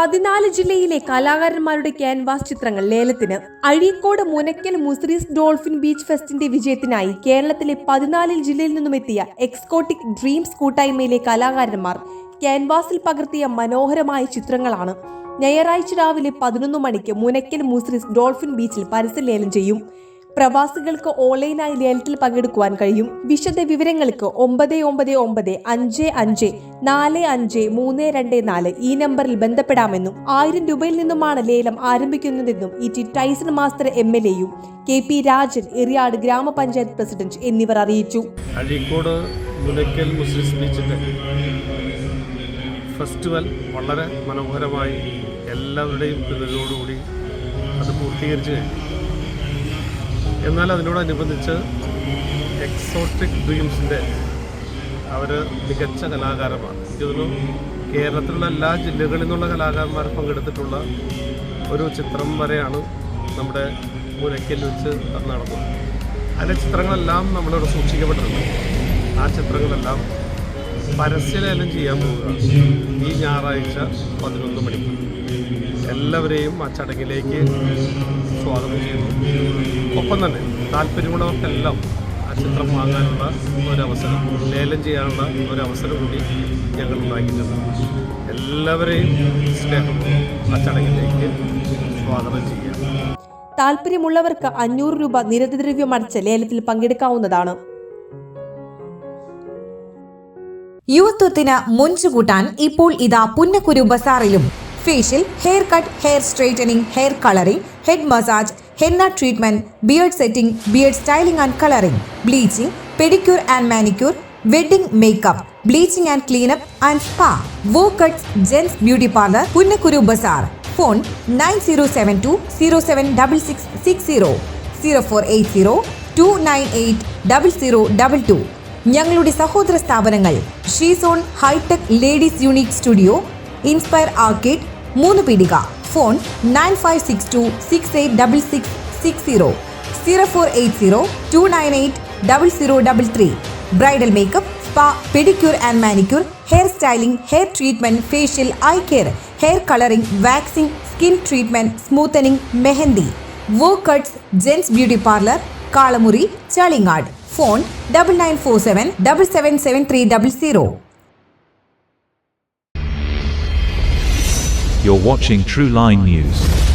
പതിനാല് ജില്ലയിലെ കലാകാരന്മാരുടെ ക്യാൻവാസ് ചിത്രങ്ങൾ ലേലത്തിന്. അഴീക്കോട് മുനക്കൽ മുസ്രീസ് ഡോൾഫിൻ ബീച്ച് ഫെസ്റ്റിന്റെ വിജയത്തിനായി കേരളത്തിലെ പതിനാല് ജില്ലയിൽ നിന്നും എത്തിയ എക്സ്കോട്ടിക് ഡ്രീംസ് കൂട്ടായ്മയിലെ കലാകാരന്മാർ ക്യാൻവാസിൽ പകർത്തിയ മനോഹരമായ ചിത്രങ്ങളാണ്. ഞായറാഴ്ച രാവിലെ പതിനൊന്ന് മണിക്ക് മുനക്കൽ മുസ്രീസ് ഡോൾഫിൻ ബീച്ചിൽ പരസ്യ ലേലം ചെയ്യും. പ്രവാസികൾക്ക് ഓൺലൈനായി ലേലത്തിൽ പങ്കെടുക്കുവാൻ കഴിയും. വിശദ വിവരങ്ങൾക്ക് ഒമ്പത് ഒമ്പത് ഒമ്പത് അഞ്ച് അഞ്ച് നാല് അഞ്ച് മൂന്ന് രണ്ട് നാല് ഈ നമ്പറിൽ ബന്ധപ്പെടാമെന്നും ആയിരം രൂപയിൽ നിന്നുമാണ് ലേലം ആരംഭിക്കുന്നതെന്നും E T Tyson master M L എയും കെ പി രാജൻ എറിയാട് ഗ്രാമപഞ്ചായത്ത് പ്രസിഡന്റ് എന്നിവർ അറിയിച്ചു. ഫെസ്റ്റിവൽ വളരെ മനോഹരമായി എല്ലാവരുടെയും പിന്തുണയോടുകൂടി അത് പൂർത്തീകരിച്ചു കഴിഞ്ഞു. എന്നാൽ അതിനോടനുബന്ധിച്ച് എക്സോട്ടിക് ഡ്രീംസിന്റെ അവർ മികച്ച കലാകാരന്മാർ. തോന്നുന്നു കേരളത്തിലുള്ള എല്ലാ ജില്ലകളിൽ നിന്നുള്ള കലാകാരന്മാർ പങ്കെടുത്തിട്ടുള്ള ഒരു ചിത്രം വരെയാണ് നമ്മുടെ മുരക്കിൽ വെച്ച് നടന്നത്. അതിലെ ചിത്രങ്ങളെല്ലാം നമ്മളിവിടെ സൂക്ഷിക്കപ്പെട്ടിട്ടുണ്ട്. ആ ചിത്രങ്ങളെല്ലാം പരസ്യലേലം ചെയ്യാൻ പോവുക ഈ ഞായറാഴ്ച പതിനൊന്ന് മണിക്ക്. എല്ലാവരെയും ആ ചടങ്ങിലേക്ക് സ്വാഗതം ചെയ്യുന്നു. ഒപ്പം തന്നെ താല്പര്യമുള്ളവർക്കെല്ലാം ആ ചിത്രം വാങ്ങാനുള്ള ഒരവസരം ലേലം ചെയ്യാനുള്ള ഒരവസരം കൂടി ഞങ്ങൾ ഉണ്ടാക്കിയിട്ടുണ്ട് എല്ലാവരെയും സ്നേഹം ആ ചടങ്ങിലേക്ക് സ്വാഗതം ചെയ്യാം. താല്പര്യമുള്ളവർക്ക് അഞ്ഞൂറ് രൂപ നിരതിദ്രവ്യം അടച്ച് ലേലത്തിൽ പങ്കെടുക്കാവുന്നതാണ്. യുവത്വത്തിന് മുഞ്ചുകൂട്ടാൻ ഇപ്പോൾ ഇതാ Punnakkuru ബസാറിലും facial hair cut hair straightening hair colouring head massage henna treatment beard setting beard styling and colouring bleaching pedicure and manicure wedding makeup bleaching and cleanup and spa wow cuts gents beauty parlour Punnakkuru bazaar phone nine zero seven two zero seven double six six zero zero four eight zero two nine eight double zero double two ഞങ്ങളുടെ സഹോദര സ്ഥാപനങ്ങൾ she zone hitech ladies unique studio inspire arcade മൂന്ന് പീടിക. Phone nine five six two six eight double six six zero. Zero four eight zero two nine eight double zero double three. Bridal makeup spa pedicure and manicure hair styling hair treatment facial eye care hair colouring waxing skin treatment smoothening mehndi. Wow gents beauty parlour Kalamuri Chalingad. Phone double nine four seven double seven seven three double zero. Watching True Line News.